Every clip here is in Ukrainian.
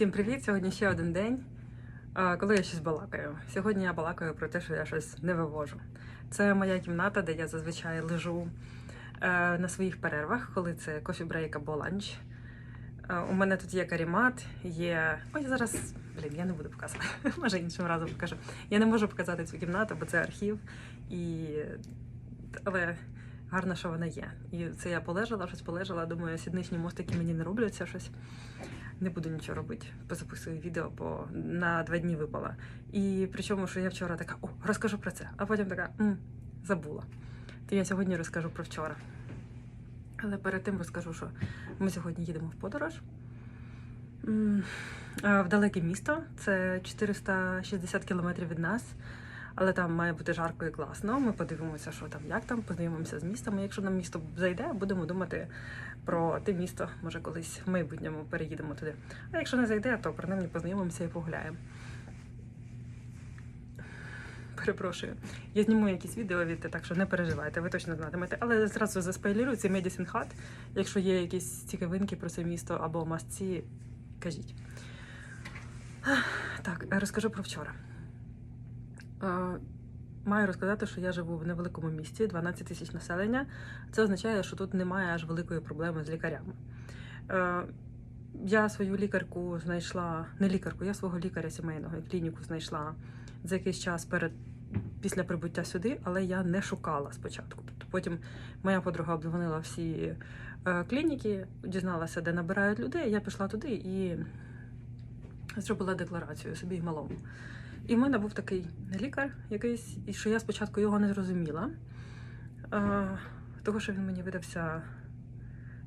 Всім привіт! Сьогодні ще один день, коли я щось балакаю. Сьогодні я балакаю про те, що я щось не вивожу. Це моя кімната, де я зазвичай лежу е, на своїх перервах, коли це кофі-брейк або ланч. Е, У мене тут є карімат, є. Ой, зараз. Блін, я не буду показувати. Може іншим разом покажу. Я не можу показати цю кімнату, бо це архів. І... Але гарно, що вона є. І це я полежала, щось полежала. Думаю, сідничні мостики мені не робляться щось. Не буду нічого робити, позаписую відео, бо на два дні випала. І причому, що я вчора така, о, розкажу про це, а потім така, м, забула. То я сьогодні розкажу про вчора. Але перед тим розкажу, що ми сьогодні їдемо в подорож. В далеке місто, це 460 кілометрів від нас, але там має бути жарко і класно. Ми подивимося, що там, як там, познайомимося з містом. І якщо нам місто зайде, будемо думати про те місто. Може, колись в майбутньому переїдемо туди. А якщо не зайде, то принаймні познайомимося і погуляємо. Перепрошую. Я зніму якісь відео від так що не переживайте, ви точно знатимете. Але зразу заспойлерую, це Hat. Якщо є якісь цікавинки про це місто або масці, кажіть. Так, розкажу про вчора. Маю розказати, що я живу в невеликому місті, 12 тисяч населення. Це означає, що тут немає аж великої проблеми з лікарями. Е, Я свою лікарку знайшла, не лікарку, я свого лікаря сімейного клініку знайшла за якийсь час перед після прибуття сюди, але я не шукала спочатку. Тобто потім моя подруга обдзвонила всі е, клініки, дізналася, де набирають людей. Я пішла туди і зробила декларацію собі і малому. І в мене був такий лікар якийсь, і що я спочатку його не зрозуміла, того, що він мені видався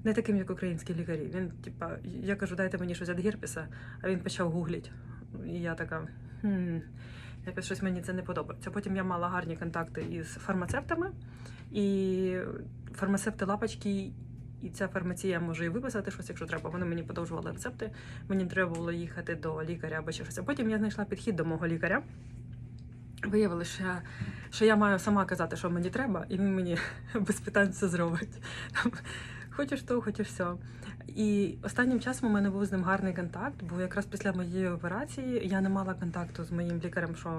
не таким, як українські лікарі. Він, типа, я кажу, дайте мені щось від герпеса, а він почав гугліть. І я така, хм, якось щось мені це не подобається. Потім я мала гарні контакти із фармацевтами, і фармацевти лапочки. І ця фармація може і виписати щось, якщо треба. Вони мені подовжували рецепти. Мені треба було їхати до лікаря або ще щось. А потім я знайшла підхід до мого лікаря. Виявилося, що що я маю сама казати, що мені треба, і він мені без питань все зробить. Хочеш то, хочеш все. І останнім часом у мене був з ним гарний контакт, бо якраз після моєї операції я не мала контакту з моїм лікарем, що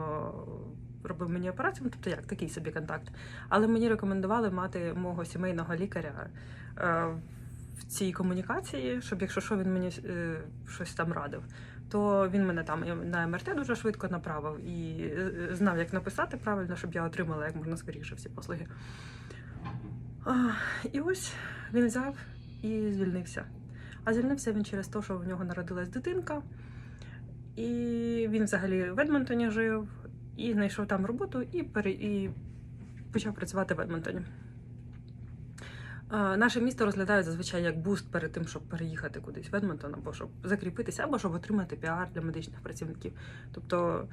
робив мені операцію, ну, тобто як такий собі контакт. Але мені рекомендували мати мого сімейного лікаря е, в цій комунікації, щоб якщо що він мені е, щось там радив. То він мене там на МРТ дуже швидко направив і е, знав, як написати правильно, щоб я отримала як можна скоріше всі послуги. І ось він взяв і звільнився. А звільнився він через те, що в нього народилась дитинка, і він взагалі в Едмонтоні жив, і знайшов там роботу і, пере... і почав працювати в Едмонтоні. Наше місто розглядають зазвичай як буст перед тим, щоб переїхати кудись в Едмонтон, або щоб закріпитися, або щоб отримати піар для медичних працівників. Тобто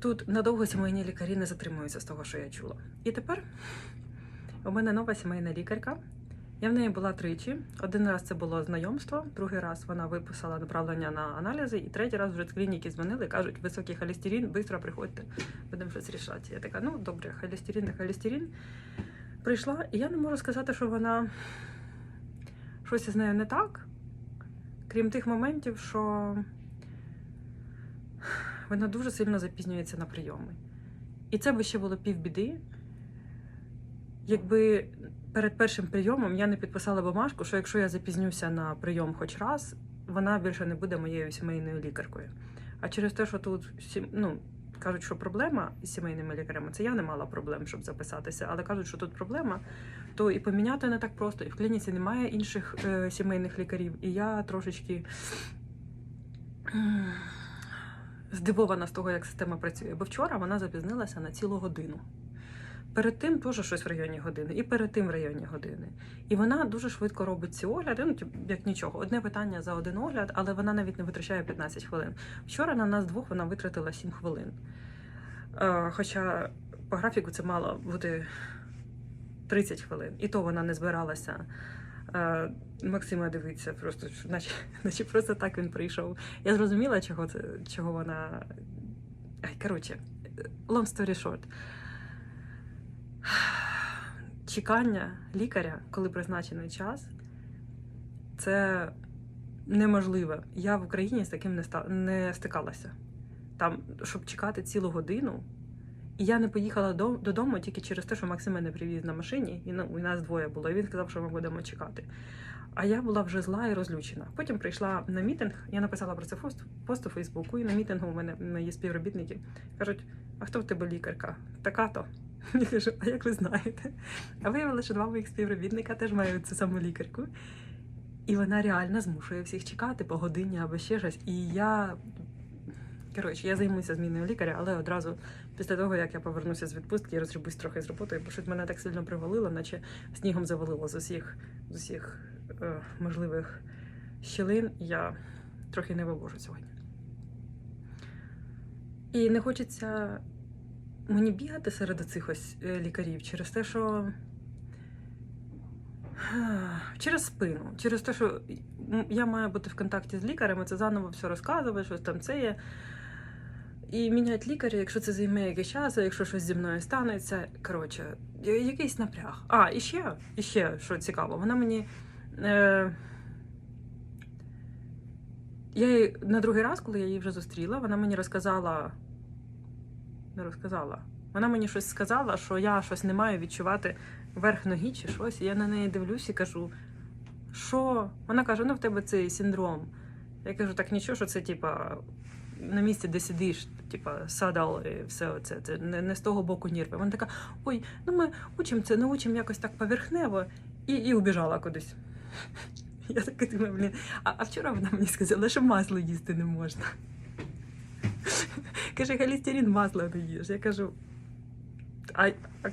тут надовго сімейні лікарі не затримуються з того, що я чула. І тепер у мене нова сімейна лікарка. Я в неї була тричі. Один раз це було знайомство, другий раз вона виписала направлення на аналізи, і третій раз вже з клініки дзвонили, кажуть, високий холестерин, швидко приходьте, будемо щось рішати. Я така, ну добре, холестерин, не холестерин. Прийшла, і я не можу сказати, що вона щось із нею не так, крім тих моментів, що вона дуже сильно запізнюється на прийоми. І це би ще було півбіди, якби перед першим прийомом я не підписала бумажку, що якщо я запізнюся на прийом хоч раз, вона більше не буде моєю сімейною лікаркою. А через те, що тут ну, кажуть, що проблема із сімейними лікарями, це я не мала проблем, щоб записатися, але кажуть, що тут проблема, то і поміняти не так просто, і в клініці немає інших е, сімейних лікарів. І я трошечки здивована з того, як система працює. Бо вчора вона запізнилася на цілу годину. Перед тим теж щось в районі години, і перед тим в районі години. І вона дуже швидко робить ці огляди, ну, як нічого. Одне питання за один огляд, але вона навіть не витрачає 15 хвилин. Вчора на нас двох вона витратила 7 хвилин. Е, хоча по графіку це мало бути 30 хвилин. І то вона не збиралася. Е, Максима дивиться, просто наче, наче просто так він прийшов. Я зрозуміла, чого це, чого вона. Ай, коротше, long story short. Чекання лікаря, коли призначений час, це неможливе. Я в Україні з таким не, стикалася. Там, щоб чекати цілу годину. І я не поїхала до- додому тільки через те, що Максим мене привіз на машині, і ну, у нас двоє було. І він сказав, що ми будемо чекати. А я була вже зла і розлючена. Потім прийшла на мітинг. Я написала про це пост, пост у Фейсбуку, і на мітингу у мене мої співробітники кажуть: а хто в тебе лікарка? Така то. Я кажу, а як ви знаєте? А виявилося, що два моїх співробітника теж мають цю саму лікарку. І вона реально змушує всіх чекати по годині або ще щось. І я. Коротше, я займуся зміною лікаря, але одразу після того, як я повернуся з відпустки, я розрібусь трохи з роботою, бо щось мене так сильно привалило, наче снігом завалило з усіх, з усіх е, можливих щілин. Я трохи не вивожу сьогодні. І не хочеться мені бігати серед цих ось е, лікарів через те, що. Через спину, через те, що я маю бути в контакті з лікарем, і це заново все розказувати, щось там це є. І міняти лікаря, якщо це займе якийсь час, а якщо щось зі мною станеться. Коротше, якийсь напряг. А, і ще, і ще, що цікаво, вона мені. Е, я їй на другий раз, коли я її вже зустріла, вона мені розказала. Не розказала. Вона мені щось сказала, що я щось не маю відчувати верх ноги чи щось. І я на неї дивлюсь і кажу: що? Вона каже: ну в тебе цей синдром. Я кажу, так нічого, що це типа на місці, де сидиш, типа садал і все це, це не, не з того боку нерви. Вона така: ой, ну ми учимо це, научимо якось так поверхнево, і, і убіжала кудись. Я така думаю, блін, а, а вчора вона мені сказала, що масло їсти не можна. Каже, холестерин масло не їш. Я кажу, а, а,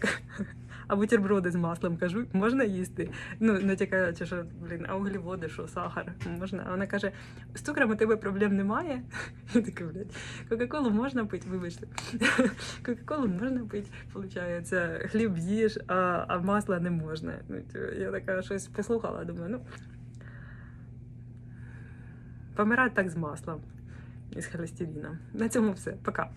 а бутерброди з маслом кажу, можна їсти? Ну, натякаючи, що блін, а углеводи, що сахар можна. А вона каже: з цукром у тебе проблем немає. Я така, блядь, Кока-колу можна пити, вибачте. Кока-колу можна пити, виходить, хліб їш, а, а масла не можна. Ну, я така щось послухала, думаю, ну. Помирати так з маслом і з холестерином. На цьому все. Пока.